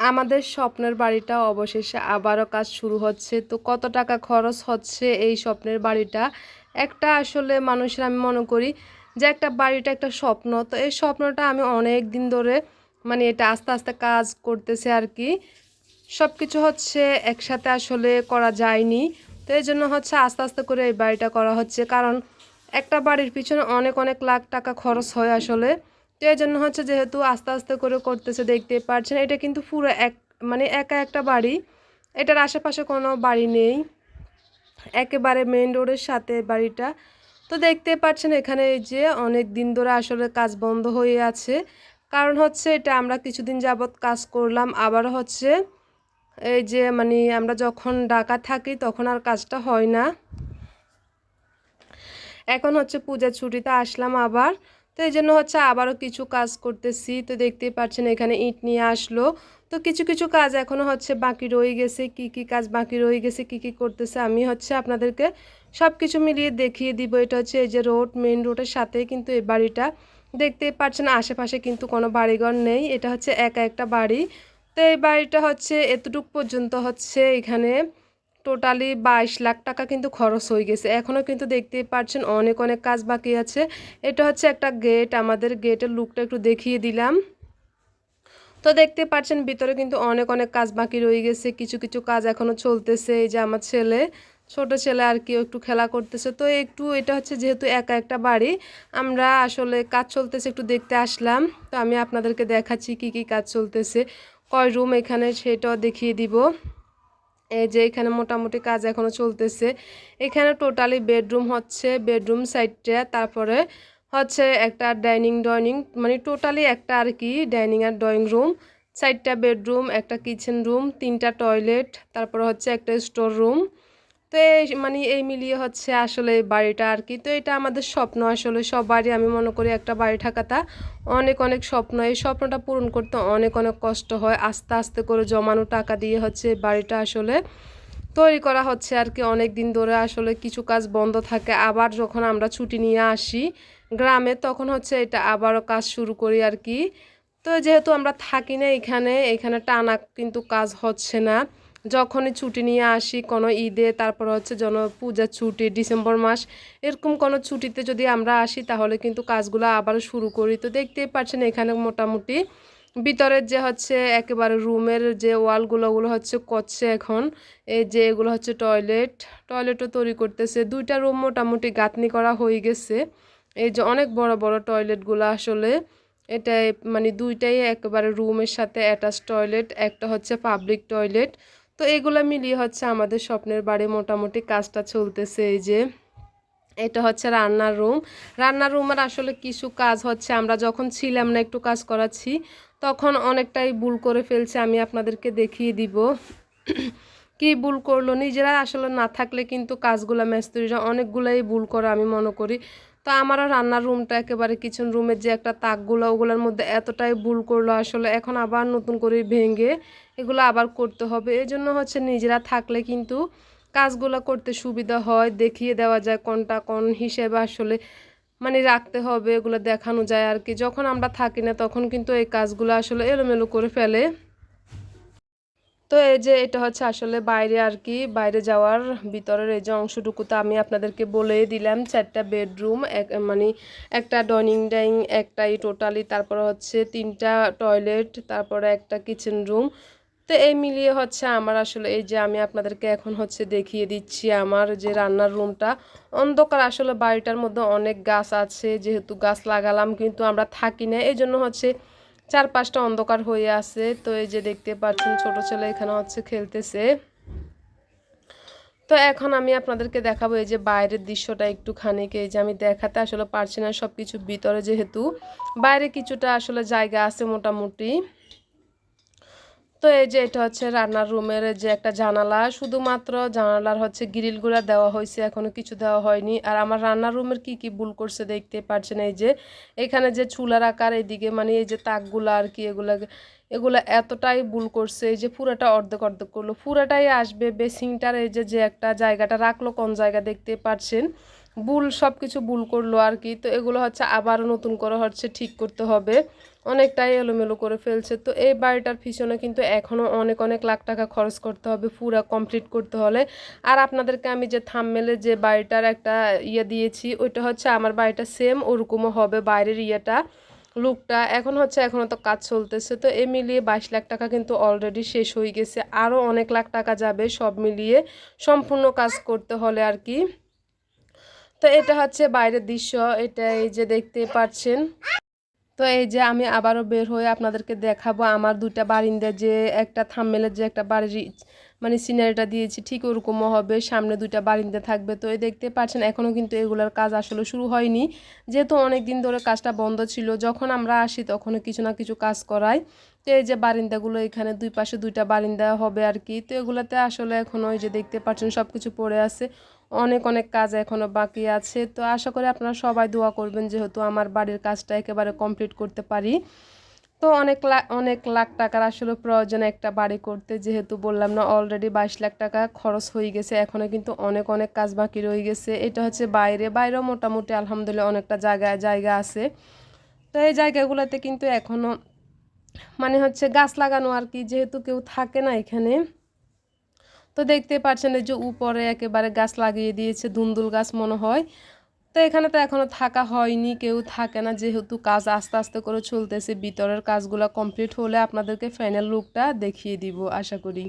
আমাদের স্বপ্নের বাড়িটা অবশেষে আবারও কাজ শুরু হচ্ছে। তো কত টাকা খরচ হচ্ছে এই স্বপ্নের বাড়িটা? একটা আসলে মানুষের আমি মনে করি যে একটা বাড়িটা একটা স্বপ্ন। তো এই স্বপ্নটা আমি অনেক দিন ধরে মানে এটা আস্তে আস্তে কাজ করতেছে আর কি। সব কিছু হচ্ছে একসাথে আসলে করা যায়নি। তো এই জন্য হচ্ছে আস্তে আস্তে করে এই বাড়িটা করা হচ্ছে। কারণ একটা বাড়ির পিছনে অনেক অনেক লাখ টাকা খরচ হয় আসলে। তো এই জন্য হচ্ছে যেহেতু আস্তে আস্তে করে করতেছে, দেখতে পাচ্ছেন এটা কিন্তু পুরো এক মানে একা একটা বাড়ি। এটার আশেপাশে কোনো বাড়ি নেই। একেবারে মেন রোডের সাথে বাড়িটা। তো দেখতে পাচ্ছেন এখানে এই যে অনেক দিন ধরে আসলে কাজ বন্ধ হয়ে আছে। কারণ হচ্ছে এটা আমরা কিছুদিন যাবৎ কাজ করলাম, আবার হচ্ছে এই যে মানে আমরা যখন ডাকা থাকি তখন আর কাজটা হয় না। এখন হচ্ছে পূজার ছুটিতে আসলাম আবার। তো এই জন্য হচ্ছে আবারও কিছু কাজ করতেছি। তো দেখতেই পাচ্ছেন এখানে ইট নিয়ে আসলো। তো কিছু কিছু কাজ এখনও হচ্ছে বাকি রয়ে গেছে। কি কি কাজ বাকি রয়ে গেছে, কি কি করতেছে আমি হচ্ছে আপনাদেরকে সব কিছু মিলিয়ে দেখিয়ে দিব। এটা হচ্ছে এই যে রোড মেন রোডের সাথেই কিন্তু এই বাড়িটা। দেখতেই পাচ্ছেন আশেপাশে কিন্তু কোনো বাড়িঘর নেই। এটা হচ্ছে একা একটা বাড়ি। তো এই বাড়িটা হচ্ছে এতটুক পর্যন্ত হচ্ছে এখানে। টোটালি বাইশ লাখ টাকা কিন্তু খরচ হয়ে গেছে। এখনও কিন্তু দেখতেই পাচ্ছেন অনেক অনেক কাজ বাকি আছে। এটা হচ্ছে একটা গেট আমাদের গেটের লুকটা একটু দেখিয়ে দিলাম। তো দেখতে পাচ্ছেন ভিতরে কিন্তু অনেক অনেক কাজ বাকি রয়ে গেছে। কিছু কিছু কাজ এখনও চলতেছে। এই যে আমার ছেলে, ছোট ছেলে আর কি একটু খেলা করতেছে। তো একটু এটা হচ্ছে যেহেতু একা একটা বাড়ি, আমরা আসলে কাজ চলতেছে একটু দেখতে আসলাম। তো আমি আপনাদেরকে দেখাচ্ছি কি কি কাজ চলতেছে। কয় রুম এখানে সেটাও দেখিয়ে দিব। এই যে এখানে মোটামুটি কাজ এখনও চলতেছে। এখানে টোটালি বেডরুম হচ্ছে বেডরুম সাইডটা তারপরে হচ্ছে একটা ডাইনিং ডাইনিং মানে টোটালি একটা আর কি ডাইনিং আর ড্রয়িং রুম চারটা বেডরুম একটা কিচেন রুম তিনটা টয়লেট তারপর হচ্ছে একটা স্টোর রুম তো এই মানে এই মিলিয়ে হচ্ছে আসলে বাড়িটা আর কি। তো এটা আমাদের স্বপ্ন আসলে সব বাড়ি আমি মনে করি একটা বাড়ি থাকাটা অনেক অনেক স্বপ্ন। এই স্বপ্নটা পূরণ করতে অনেক অনেক কষ্ট হয়। আস্তে আস্তে করে জমানো টাকা দিয়ে হচ্ছে বাড়িটা আসলে তৈরি করা হচ্ছে আর কি। অনেক দিন ধরে আসলে কিছু কাজ বন্ধ থাকে। আবার যখন আমরা ছুটি নিয়ে আসি গ্রামে তখন হচ্ছে এটা আবারও কাজ শুরু করি আর কি। তো যেহেতু আমরা থাকি না এখানে এখানে টানা কিন্তু কাজ হচ্ছে না। যখনই ছুটি নিয়ে আসি, কোনো ঈদে, তারপর হচ্ছে জন পূজার ছুটি, ডিসেম্বর মাস, এরকম কোনো ছুটিতে যদি আমরা আসি, তাহলে কিন্তু কাজগুলো আবারও শুরু করি। তো দেখতেই পাচ্ছেন এখানে মোটামুটি ভিতরের যে হচ্ছে একেবারে রুমের যে ওয়ালগুলো, ওগুলো হচ্ছে করছে এখন। এই যে এগুলো হচ্ছে টয়লেট, টয়লেটও তৈরি করতেছে। দুইটা রুম মোটামুটি গাঁথনি করা হয়ে গেছে। এই যে অনেক বড় বড় টয়লেটগুলো আসলে এটাই মানে দুইটাই একেবারে রুমের সাথে অ্যাটাচ টয়লেট, একটা হচ্ছে পাবলিক টয়লেট। তো এগুলো মিলিয়ে হচ্ছে আমাদের স্বপ্নের বাড়ি মোটামুটি কাজটা চলতেছে এই যে। এটা হচ্ছে রান্নার রুম। রান্নার রুমের আসলে কিছু কাজ হচ্ছে, আমরা যখন ছিলাম না একটু কাজ করাচ্ছি, তখন অনেকটাই ভুল করে ফেলছে, আমি আপনাদেরকে দেখিয়ে দিব। কি ভুল করল? নিজেরা আসলে না থাকলে কিন্তু কাজগুলো, মেস্তুরিরা অনেকগুলাই ভুল করে, আমি মনে করি। তো আমারও রান্নার রুমটা একেবারে কিচেন রুমের যে একটা তাকগুলো, ওগুলোর মধ্যে এতটাই ভুল করল আসলে। এখন আবার নতুন করে ভেঙে এগুলো আবার করতে হবে। এই জন্য হচ্ছে নিজেরা থাকলে কিন্তু কাজগুলো করতে সুবিধা হয়, দেখিয়ে দেওয়া যায় কোনটা কোন হিসেবে আসলে মানে রাখতে হবে, এগুলো দেখানো যায় আর কি। যখন আমরা থাকি না তখন কিন্তু এই কাজগুলো আসলে এলোমেলো করে ফেলে। তো এই যে এটা হচ্ছে আসলে বাইরে আর কি, বাইরে যাওয়ার ভিতরের এই যে অংশটুকুতে আমি আপনাদেরকে বলেই দিলাম। চারটা বেডরুম, এক মানে একটা ডাইনিং ডাইং, একটাই টোটালি, তারপর হচ্ছে তিনটা টয়লেট, তারপরে একটা কিচেন রুম। তো এই মিলিয়ে হচ্ছে আমার আসলে এই যে আমি আপনাদেরকে এখন হচ্ছে দেখিয়ে দিচ্ছি আমার যে রান্নার রুমটা। অন্ধকার আসলে বাড়িটার মধ্যে অনেক গাছ আছে, যেহেতু গাছ লাগালাম, কিন্তু আমরা থাকি না। এই জন্য হচ্ছে চার পাঁচটা অন্ধকার হয়ে আছে। তো এই যে দেখতে পাচ্ছেন, ছোট ছেলে এখানে হচ্ছে খেলতেছে। তো এখন আমি আপনাদেরকে দেখাবো এই যে বাইরের দৃশ্যটা একটুখানি এই যে আমি দেখাতে আসলে পারছি না সব কিছু ভিতরে যেহেতু। বাইরে কিছুটা আসলে জায়গা আছে মোটামুটি। তো এই যে এটা হচ্ছে রান্নার রুমের যে একটা জানালা, শুধুমাত্র জানালার হচ্ছে গ্রিলগুলো দেওয়া হয়েছে, এখনও কিছু দেওয়া হয়নি। আর আমার রান্নার রুমের কি কি ভুল করছে দেখতে পাচ্ছেন এই যে এখানে যে চুলার আকার এদিকে মানে এই যে তাকগুলো আর কি, এগুলো এগুলো এতটাই ভুল করছে, এই যে পুরাটা অর্ধেক অর্ধেক করল। পুরাটাই আসবে বেসিংটার এই যে যে একটা জায়গাটা রাখল, কোন জায়গা দেখতে পাচ্ছেন ভুল সব কিছু ভুল করল আর কি। তো এগুলো হচ্ছে আবারও নতুন করে হচ্ছে ঠিক করতে হবে। অনেকটাই এলোমেলো করে ফেলছে। তো এই বাড়িটার পিছনে কিন্তু এখনও অনেক অনেক লাখ টাকা খরচ করতে হবে পুরা কমপ্লিট করতে হলে। আর আপনাদেরকে আমি যে থামমেলে যে বাড়িটার একটা ইয়ে দিয়েছি, ওইটা হচ্ছে আমার বাড়িটা সেম ওরকমও হবে বাইরের ইয়েটা লুকটা এখন হচ্ছে এখনও তো কাজ চলতেছে। তো এ মিলিয়ে বাইশ লাখ টাকা কিন্তু অলরেডি শেষ হয়ে গেছে। আরও অনেক লাখ টাকা যাবে সব মিলিয়ে সম্পূর্ণ কাজ করতে হলে আর কি। তো এটা হচ্ছে বাইরের দৃশ্য, এটা এই যে দেখতে পাচ্ছেন। তো এই যে আমি আবারও বের হয়ে আপনাদেরকে দেখাবো আমার দুইটা বারিন্দা, যে একটা থাম্মেলের যে একটা বাড়ির মানে সিনারিটা দিয়েছি, ঠিক ওরকমও হবে, সামনে দুইটা বারিন্দা থাকবে। তো এই দেখতে পাচ্ছেন এখনও কিন্তু এগুলোর কাজ আসলে শুরু হয়নি। যেহেতু অনেক দিন ধরে কাজটা বন্ধ ছিল, যখন আমরা আসি তখনও কিছু না কিছু কাজ করাই। তো এই যে বারিন্দাগুলো এখানে, দুই পাশে দুইটা বারিন্দা হবে আর কি। তো এগুলোতে আসলে এখনও ওই যে দেখতে পাচ্ছেন সব কিছু পড়ে আছে। অনেক অনেক কাজ এখনও বাকি আছে। তো আশা করি আপনারা সবাই দোয়া করবেন যেহেতু আমার বাড়ির কাজটা একেবারে কমপ্লিট করতে পারি। তো অনেক লাখ অনেক লাখ টাকার আসলে প্রয়োজন একটা বাড়ি করতে। যেহেতু বললাম না অলরেডি বাইশ লাখ টাকা খরচ হয়ে গেছে। এখনও কিন্তু অনেক অনেক কাজ বাকি রয়ে গেছে। এটা হচ্ছে বাইরে। বাইরেও মোটামুটি আলহামদুলিল্লাহ অনেকটা জায়গায়, জায়গা আছে। তো এই জায়গাগুলোতে কিন্তু এখনও মানে হচ্ছে গাছ লাগানো আর কি, যেহেতু কেউ থাকে না এখানে। তো দেখতে পাচ্ছেন এই যে উপরে একেবারে গাছ লাগিয়ে দিয়েছে ধুন্দুল গাছ মনে হয়। তো এখানে তো এখনও থাকা হয়নি, কেউ থাকে না, যেহেতু কাজ আস্তে আস্তে করে চলতেছে, ভিতরের কাজগুলো কমপ্লিট হলে আপনাদেরকে ফাইনাল লুকটা দেখিয়ে দিব, আশা করি।